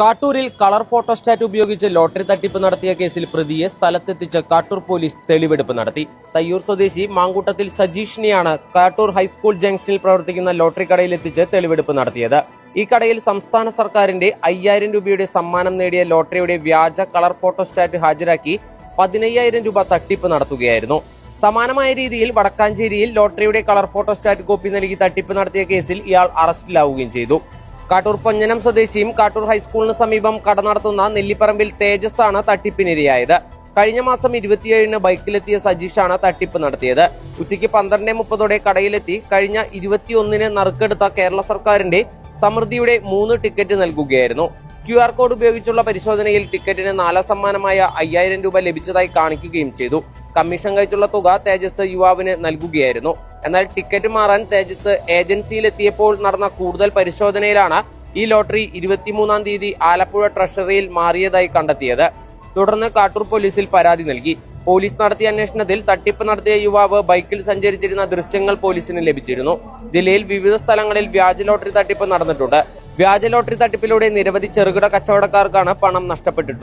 കാട്ടൂരിൽ colour photostat ഉപയോഗിച്ച് lottery തട്ടിപ്പ് നടത്തിയ കേസിൽ പ്രതിയെ സ്ഥലത്തെത്തിച്ച് കാട്ടൂർ പോലീസ് തെളിവെടുപ്പ് നടത്തി. തയ്യൂർ സ്വദേശി മാങ്കൂട്ടത്തിൽ സജീഷിനെയാണ് കാട്ടൂർ ഹൈസ്കൂൾ ജംഗ്ഷനിൽ പ്രവർത്തിക്കുന്ന ലോട്ടറി കടയിൽ എത്തിച്ച് തെളിവെടുപ്പ് നടത്തിയത്. ഈ കടയിൽ സംസ്ഥാന സർക്കാരിന്റെ അയ്യായിരം രൂപയുടെ സമ്മാനം നേടിയ ലോട്ടറിയുടെ വ്യാജ കളർ ഫോട്ടോസ്റ്റാറ്റ് ഹാജരാക്കി പതിനയ്യായിരം രൂപ തട്ടിപ്പ് നടത്തുകയായിരുന്നു. സമാനമായ രീതിയിൽ വടക്കാഞ്ചേരിയിൽ ലോട്ടറിയുടെ കളർ ഫോട്ടോസ്റ്റാറ്റ് കോപ്പി നൽകി തട്ടിപ്പ് നടത്തിയ കേസിൽ ഇയാൾ അറസ്റ്റിലാവുകയും ചെയ്തു. കാട്ടൂർ പൊഞ്ഞനം സ്വദേശിയും കാട്ടൂർ ഹൈസ്കൂളിന് സമീപം കട നടത്തുന്ന നെല്ലിപ്പറമ്പിൽ തേജസ് ആണ് തട്ടിപ്പിനിരയായത്. കഴിഞ്ഞ മാസം ഇരുപത്തിയേഴിന് ബൈക്കിലെത്തിയ സജീഷാണ് തട്ടിപ്പ് നടത്തിയത്. ഉച്ചയ്ക്ക് പന്ത്രണ്ട് മുപ്പതോടെ കടയിലെത്തി കഴിഞ്ഞ ഇരുപത്തിയൊന്നിന് നറുക്കെടുത്ത കേരള സർക്കാരിന്റെ സമൃദ്ധിയുടെ മൂന്ന് ടിക്കറ്റ് നൽകുകയായിരുന്നു. ക്യു ആർ കോഡ് ഉപയോഗിച്ചുള്ള പരിശോധനയിൽ ടിക്കറ്റിന് നാലാം സമ്മാനമായ അയ്യായിരം രൂപ ലഭിച്ചതായി കാണിക്കുകയും ചെയ്തു. കമ്മീഷൻ കഴിച്ചുള്ള തുക തേജസ് യുവാവിന് നൽകുകയായിരുന്നു. എന്നാൽ ടിക്കറ്റ് മാറാൻ തേജസ് ഏജൻസിയിലെത്തിയപ്പോൾ നടന്ന കൂടുതൽ പരിശോധനയിലാണ് ഈ ലോട്ടറി ഇരുപത്തിമൂന്നാം തീയതി ആലപ്പുഴ ട്രഷറിയിൽ മാറിയതായി കണ്ടെത്തിയത്. തുടർന്ന് കാട്ടൂർ പോലീസിൽ പരാതി നൽകി. പോലീസ് നടത്തിയ അന്വേഷണത്തിൽ തട്ടിപ്പ് നടത്തിയ യുവാവ് ബൈക്കിൽ സഞ്ചരിച്ചിരുന്ന ദൃശ്യങ്ങൾ പോലീസിന് ലഭിച്ചിരുന്നു. ജില്ലയിൽ വിവിധ സ്ഥലങ്ങളിൽ വ്യാജ ലോട്ടറി തട്ടിപ്പ് നടന്നിട്ടുണ്ട്. വ്യാജ ലോട്ടറി തട്ടിപ്പിലൂടെ നിരവധി ചെറുകിട കച്ചവടക്കാർക്കാണ് പണം നഷ്ടപ്പെട്ടിട്ടുള്ളത്.